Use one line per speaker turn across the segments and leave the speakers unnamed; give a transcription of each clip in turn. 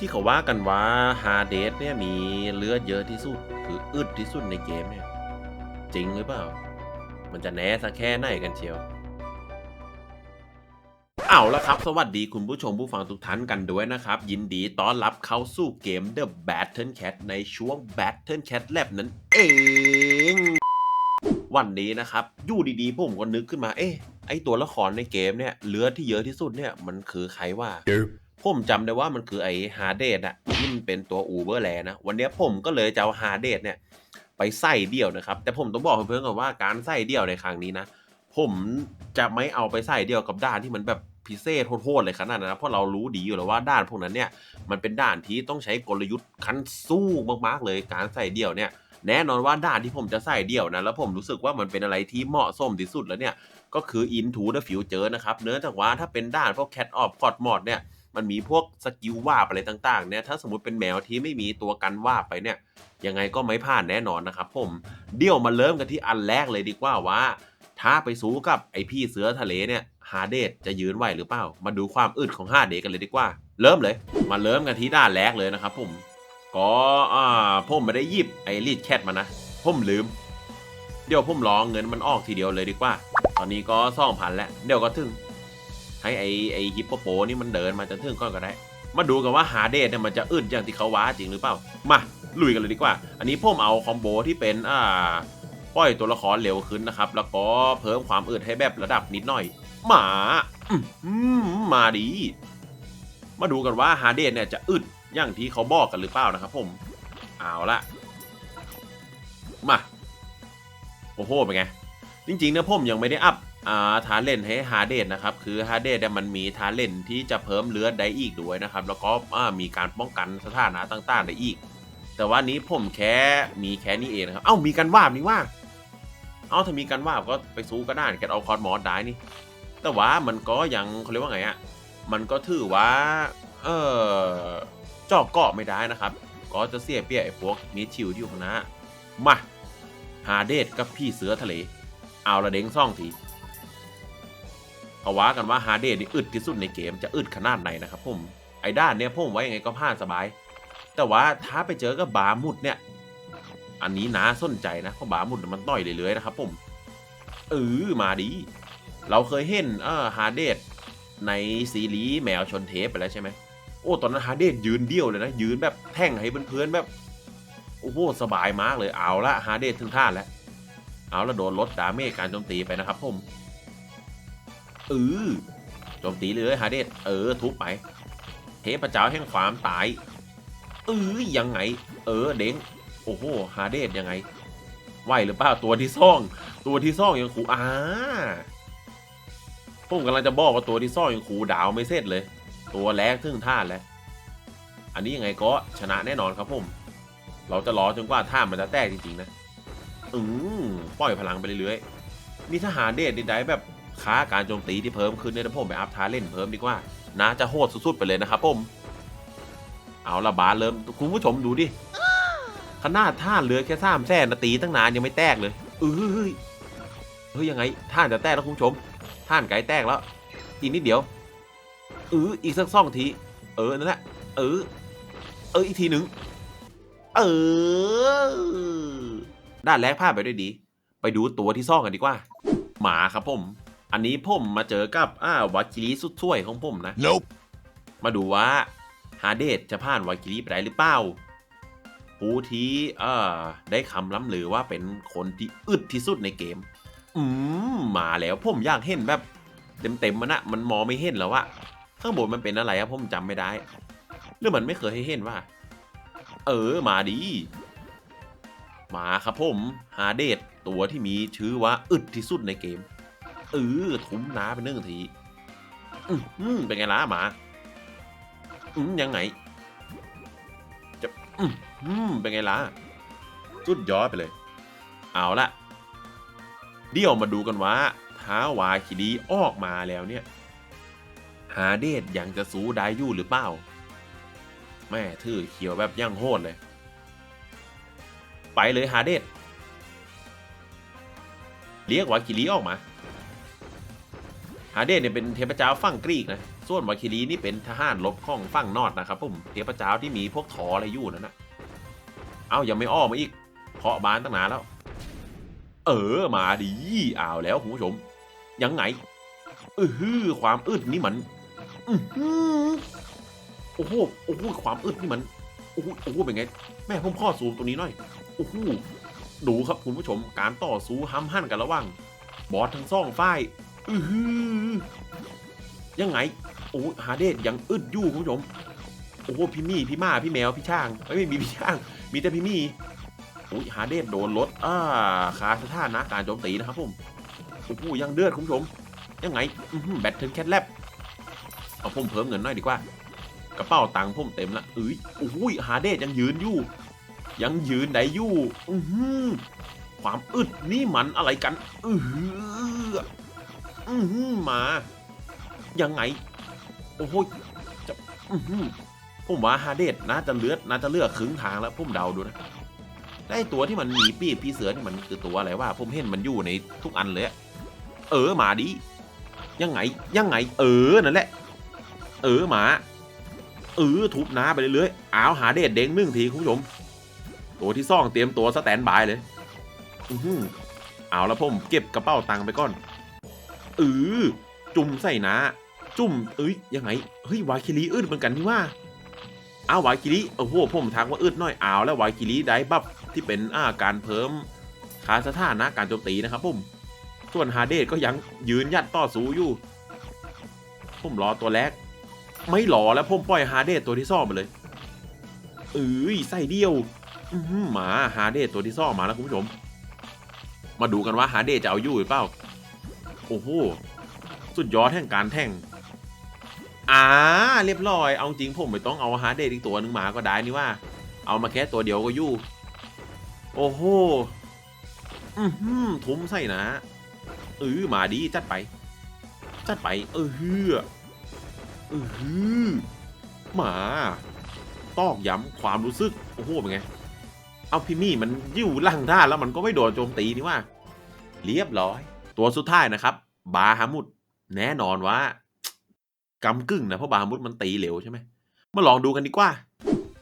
ที่เขาว่ากันว่าฮาเดสเนี่ยมีเลือดเยอะที่สุด คืออึดที่สุดในเกมเนี่ย จริงหรือเปล่า มันจะแน่สักแค่ไหนกันเชียวเอาละครับ สวัสดีคุณผู้ชมผู้ฟังทุกท่านกันด้วยนะครับ ยินดีต้อนรับเข้าสู่เกม The Battle Cat ในช่วง Battle Cat Lab นั่นเอง วันนี้นะครับอยู่ดีๆผมก็นึกขึ้นมา เอ๊ะไอตัวละครในเกมเนี่ยเลือดที่เยอะที่สุดเนี่ยมันคือใครว่า ผมจำได้ว่ามันคือไอ้ฮาเดดอะที่มันเป็นตัวอูเบอร์แลนะวันนี้ผมก็เลยจะเอาฮาเดดเนี่ยไปใส่เดี่ยวนะครับ แต่ผมต้องบอกเพื่อนๆก่อนว่าการใส่เดี่ยวในครั้งนี้นะ ผมจะไม่เอาไปใส่เดี่ยวกับด้านที่มันแบบพิเศษโหดๆเลยขนาดนั้นนะเพราะเรารู้ดีอยู่แล้วว่าด้านพวกนั้นเนี่ยมันเป็นด่านที่ต้องใช้กลยุทธ์ขั้นสู้มากๆเลยการใส่เดี่ยวเนี่ยแน่นอนว่าด่านที่ผมจะใส่เดี่ยวนะ แล้วผมรู้สึกว่ามันเป็นอะไรที่เหมาะสมที่สุดแล้วเนี่ย ก็คือ Into the Future นะครับ เนื่องจากว่าถ้าเป็นด่านพวก Cat of c o d Mod เนี่ย มันมีพวกสกิลวาบอะไรต่างๆเนี่ยถ้าสมมติเป็นแมวที่ไม่มีตัวกันวาบไปเนี่ยยังไงก็ไม่ผ่านแน่นอนนะครับผมเดี๋ยวมาเริ่มกันที่อันแรกเลยดีกว่าว่า ถ้าไปสู้กับไอพี่เสือทะเลเนี่ยฮาเดดจะยืนไหวหรือเปล่า มาดูความอึดของฮาเดดกันเลยดีกว่า เริ่มเลย มาเริ่มกันที่ด่านแรกเลยนะครับผมก็อ่าผมไม่ได้หยิบไอรีดแคทมานะผมลืม เดี๋ยวผมรองเงินมันออกทีเดียวเลยดีกว่า ตอนนี้ก็สองพันแล้วเดี๋ยวก็ถึง ให้ไอไอฮิปโปโปนี่มันเดินมาจนถึงก่อนก็ได้ มาดูกันว่าฮาเดดเนี่ยมันจะอึดอย่างที่เขาว่าจริงหรือเปล่า มาลุยกันเลยดีกว่า อันนี้ผมเอาคอมโบที่เป็นอ่าปล่อยตัวละครเร็วขึ้นนะครับ แล้วก็เพิ่มความอึดให้แบบระดับนิดหน่อย หมาอื้อหือมาดี มาดูกันว่าฮาเดดเนี่ยจะอึดอย่างที่เขาบอกกันหรือเปล่านะครับผม เอาละมา โอ้โหเป็นไง จริงๆเนี่ยผมยังไม่ได้อัพ ทาเลนให้ฮาเดดนะครับคือฮาเดดเนี่ยมันมีทาเลนที่จะเพิ่มเลือดได้อีกด้วยนะครับแล้วก็มีการป้องกันสถานะต่างๆได้อีก แต่ว่านี้ผมแค่มีแค่นี้เองนะครับเอ้ามีการวาบนี่ว่าเอ้าถ้ามีการวาบก็ไปสู้ก็ได้แกเอาคอร์ดมอสได้นี่ แต่ว่ามันก็ยังเขาเรียกว่าไงอะมันก็ถือว่าเออเจาะเกาะไม่ได้นะครับ ก็จะเสียเปียไอ้พวกมีชิวที่อยู่ข้างหน้ามาฮาเดดกับพี่เสือทะเล เอาละเด้งซ่องที เขาว่ากันว่าฮาเดดนี่อึดที่สุดในเกมจะอึดขนาดไหนนะครับผมไอ้ด้านเนี้ยผมไว้ยังไงก็ผ่านสบาย แต่ว่าถ้าไปเจอกับบามุดเนี่ย อันนี้น่าสนใจนะเพราะบามุดมันต่อยเรื่อยๆนะครับผมเออมาดี เราเคยเห็นเออฮาเดดในซีรีส์แมวชนเทปไปแล้วใช่ไหมโอ้ตอนนั้นฮาเดดยืนเดี่ยวเลยนะ ยืนแบบแท่งให้เพื่อนๆแบบโอ้โหสบายมากเลยเอาละฮาเดดถึงท่านแล้วเอาละโดนลดดาเมจการโจมตีไปนะครับผม เออโจมตีเลยฮาเดดเออทุบไป เทพเจ้าแห่งความตายเออยังไง เออเด้งโอ้โหฮาเดดยังไงไหวหรือเปล่าตัวที่ซ่อง ตัวที่ซ่องยังคูอ่าผมกำลังจะบอกว่าตัวที่ซ่องยังคูดาวไม่เสร็จเลย ตัวแรกถึงท่านแล้วอันนี้ยังไงก็ชนะแน่นอนครับผม เราจะรอจนกว่าท่ามันจะแตกจริงๆนะ อืมปล่อยพลังไปเรื่อยๆนี่ทหารเดชนี่ได้แบบ ค้าการโจมตีที่เพิ่มขึ้นเนี่ยนะผมไปอัพทาเล่นเพิ่มดีกว่านะจะโหดสุดๆไปเลยนะครับผมเอาละบาสเริ่มคุณผู้ชมดูดิขนาดท่านเหลือแค่สามแสนนาตีตั้งนานยังไม่แตกเลยเอ้ยเฮ้ยยังไงท่านจะแตกแล้วคุณผู้ชม ท่านไก่แตกแล้วอีกนิดเดียวเอออีกสักสองที เออนั่นแหละเออเอออีกทีหนึ่งเออด้านแรกผ่านไปด้วยดี ไปดูตัวที่ซ่องกันดีกว่า หมาครับผม อันนี้ผมมาเจอกับอ้าววากิลีสุดสวยของผมนะ
Nope.
มาดูว่าฮาเดดจะผ่านวากิลีไปได้หรือเปล่าผู้ที่เอ่อได้คำล้ำลือว่าเป็นคนที่อึดที่สุดในเกม อืมมาแล้วผมอยากเห็นแบบ เต็มๆมันอะมันมองไม่เห็นแล้วอะข้างบนมันเป็นอะไรอะผมจำไม่ได้หรือมันไม่เคยให้เห็นว่า เออมาดี มาครับผมฮาเดดตัวที่มีชื่อว่าอึดที่สุดในเกม เออทุ้มน้าไปนึ่งทีอืมเป็นไงล่ะหมาอืมยังไงจะอืมเป็นไงล่ะสุดยอดไปเลย เอาละเดี๋ยวมาดูกันว่าท้าวาคิดีออกมาแล้วเนี่ยฮาเดดยังจะสู้ได้อยู่หรือเปล่า แม่ถือเขียวแบบย่างโหดเลย ไปเลยฮาเดดเรียกวากิลีออกมา ฮาเดดเนี่ยเป็นเทพเจ้าฝั่งกรีกนะ ส่วนวาคิรีนี่เป็นทหารรบของฝั่งนอดนะครับผมเทพเจ้าที่มีพวกถออะไรอยู่นั่นนะเอายังไม่อ้อมาอีกเคาะบานตั้งนานแล้ว เออมาดีเอาวแล้วคุณผู้ชม ยังไงเออฮือความอึดนี่มันอือหือโอ้โหโอ้โหความอึดนี่มันโอ้โหโอ้โหเป็นไง แม่ผมข้อซูมตรงนี้หน่อยโอ้โหดูครับคุณผู้ชมการต่อสู้ห้ำหั่นกันระหว่างบอสทั้งสองฝ่าย อือยังไง โอ้ฮาเดสยังอึดอยู่คุณผู้ชม โอ้โหพี่มี่พี่มาพี่แมวพี่ช่างเอ้ยไม่มีพี่ช่าง มีแต่พี่มี่โอ้ยฮาเดสโดนลดอ่าคาสถานะการโจมตีนะครับผมโอ้โหยังเดือดคุณผู้ชม ยังไงอือหือแบตเทิลแคทแลบเอาผมเพิ่มเงินหน่อยดีกว่า กระเป๋าตังค์ผมเต็มละเอ้ยโอ้ยฮาเดสยังยืนอยู่ ยังยืนได้อยู่อือหือความอึดนี่มันอะไรกัน อือ ออือหืมายังไง โอ้โหจะอือหือผมว่าฮาเดสน่าจะเลือดน่าจะเลือกครึ่งทางแล้วผมเดาดูนะได้ตัวที่มันหนีปีบพี่เสือนี่มันคือตัวอะไรวะผมเห็นมันอยู่ในทุกอันเลยเออหมาดิยังไงยังไง เออนั่นแหละ เออหมาเออทุบน้าไปเรื่อยๆอ้าวหาเดดเด้งนึ่งทีคุณผู้ชม ตัวที่ซ่องเตรียมตัวสแตนบายเลย อือหือเอาแล้วผมเก็บกระเป๋าตังค์ไปก่อน เออจุ่มใส่นาจุ่มเอ้ยยังไงเฮ้ยวาคิริอึดเหมือนกันนี่ว่าอ้าววาคิริโอ้โหผมทักว่าอึดน่อยอ้าวแล้ววาคิริได้บัฟที่เป็นอ่าการเพิ่มคาสถานะการโจมตีนะครับผมส่วนฮาเดสก็ยังยืนยัดต่อสู้อยู่ผมรอตัวแรก ไม่รอแล้วผมปล่อยฮาเดสตัวที่ซ่อมไปเลยเอ้ยใส่เดียวอื้อหือหมาฮาเดสตัวที่ซ่อมมาแล้วคุณผู้ชมมาดูกันว่าฮาเดสจะเอาอยู่หรือเปล่า โอ้โหสุดยอดแห่งการแท่งอ่าเรียบร้อย เอาจริงผมไม่ต้องเอาฮาร์ดเดย์อีกตัวหนึ่งมาก็ได้นี่ว่า เอามาแค่ตัวเดียวก็อยู่ โอ้โห อือหือทุ้มใส่นะเออมาดีจัดไป จัดไป เออฮือเออฮือหมาตอกย้ำความรู้สึก โอ้โห เป็นไง เอาพี่มี่มันยู่หลังด้าแล้วมันก็ไม่โดนโจมตีนี่ว่า เรียบร้อย ตัวสุดท้ายนะครับ บาฮามุดแน่นอนว่ากำกึ่งนะเพราะบาฮามุดมันตีเหลวใช่ไหมมาลองดูกันดีกว่า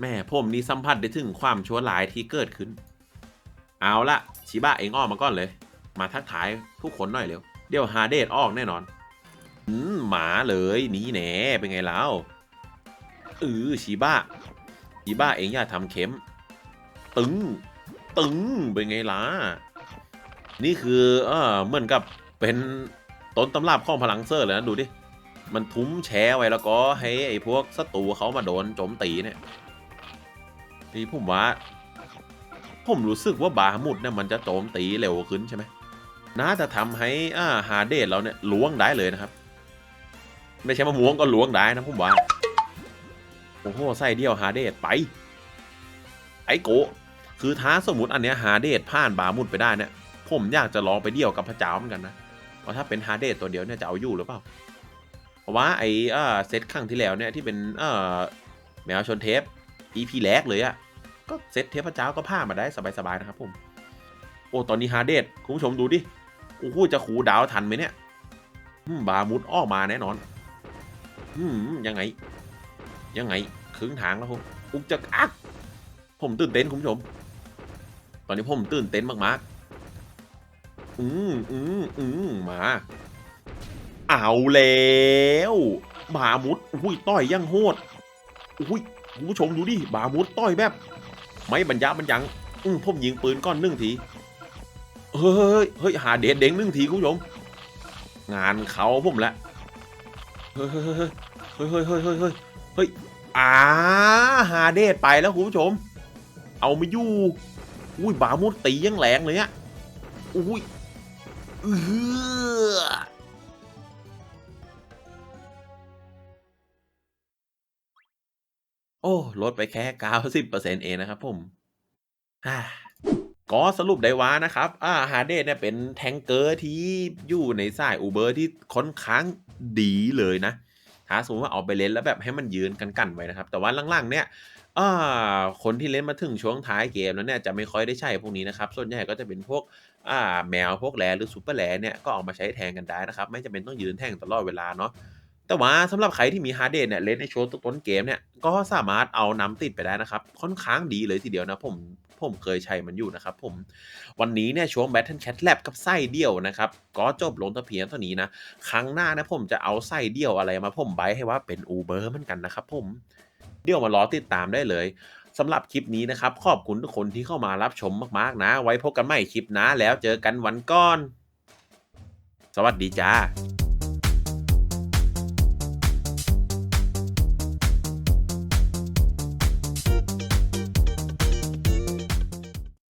แม่ผมนี่สัมผัสได้ถึงความชั่วร้ายที่เกิดขึ้น เอาละชิบะเองอ้อมมาก่อนเลย มาทักทายผู้คนหน่อยเร็ว เดี๋ยวฮาเดดออกแน่นอนอืมหมาเลยหนี่แหนเป็นไงแล้วเออชิบะชิบะเองอย่าทำเข็ม ตึง ตึงเป็นไงล่ะ นี่คือเออเหมือนกับเป็นต้นตำรับของพลังเซอร์เลยนะดูดิ มันทุ้มแช่ไว้แล้วก็ให้ไอ้พวกศัตรูเขามาโดนโจมตีเนี่ยนี่ผมว่า ผมรู้สึกว่าบาฮามุดเนี่ยมันจะโจมตีเร็วขึ้นใช่ไหมน่าจะทำให้อ่าฮาเดสเราเนี่ยล้วงได้เลยนะครับ ไม่ใช่มะม่วงก็ล้วงได้นะผมว่าโอ้โหใส่เดียวฮาเดสไป ไอโก คือท้าสมมติอันเนี้ยฮาเดสผ่านบาหมุดไปได้เนี่ย ผมอยากจะลองไปเดี่ยวกับพระเจ้าเหมือนกันนะว่าถ้าเป็นฮาร์เดสตัวเดียวเนี่ยจะเอาอยู่หรือเปล่า เพราะว่าไอ้เออเซตครั้งที่แล้วเนี่ยที่เป็นเออแมวชนเทป EP แรกเลยอะก็เซตเทพเจ้าก็ผ่ามาได้สบายๆนะครับผม โอ้ตอนนี้ฮาร์เดสคุณผู้ชมดูดิโอ้โหจะขูดาวทันไหมเนี่ยบามุดออกมาแน่นอนอืมยังไง ยังไงครึ่งทางแล้วผมอุกจะอักผมตื่นเต้นคุณผู้ชม ตอนนี้ผมตื่นเต้นมากๆ อืมอืมอืมมา เอาแล้วบามุดอุ้ยต่อยยังโหดอุ้ยคุณผู้ชมดูดิบามุดต่อยแบบ ไม่บรรยะบรรยังอืมผมยิงปืนก้อนนึ่งทีเฮ้ยเฮ้ยหาเด็ดเด้งนึ่งทีคุณผู้ชมงานเขาผมละเฮ้ยเฮ้ยเฮ้ยเฮ้ยเฮ้ยเฮ้ยเฮ้ยเฮ้ยอ่าหาเดดไปแล้วคุณผู้ชม เอาไม่อยู่ อุ้ยบามุดตียังแรงเลยอะอุ้ย เออโอ้ ลดไปแค่90%เองนะครับผมฮ่าก็สรุปได้ว่านะครับ อ่า ฮาเดดเนี่ยเป็นแทงเกอร์ที่อยู่ในสายอูเบอร์ที่ค่อนข้างดีเลยนะ ถ้าสมมติว่าเอาไปเล่นแล้วแบบให้มันยืนกันกันไว้นะครับ แต่ว่าล่างๆ เนี่ยอ่าคนที่เล่นมาถึงช่วงท้ายเกมแล้วเนี่ยจะไม่ค่อยได้ใช้พวกนี้นะครับ ส่วนใหญ่ก็จะเป็นพวก อ่าแมวพวกแรหรือซูเปอร์แรเนี่ยก็เอามาใช้แทนกันได้นะครับ ไม่จำเป็นต้องยืนแท่งตลอดเวลาเนาะแต่ว่าสำหรับใครที่มีฮาร์ดเดทเนี่ยเล่นในช่วงต้นเกมเนี่ยก็สามารถเอาน้ำติดไปได้นะครับ ค่อนข้างดีเลยทีเดียวนะผมผมเคยใช้มันอยู่นะครับผมวันนี้เนี่ยช่วง Battle Cat Lab กับไส้เดี่ยวนะครับ ก็จบลงแต่เพียงเท่านี้นะ ครั้งหน้านะผมจะเอาไส้เดี่ยวอะไรมาผมไบให้ว่าเป็นอูเบอร์เหมือนกันนะครับผมเดี๋ยวมารอติดตามได้เลย สำหรับคลิปนี้นะครับ ขอบคุณทุกคนที่เข้ามารับชมมากๆนะ ไว้พบกันใหม่คลิปนะแล้วเจอกันวันก่อน สวัสดีจ้า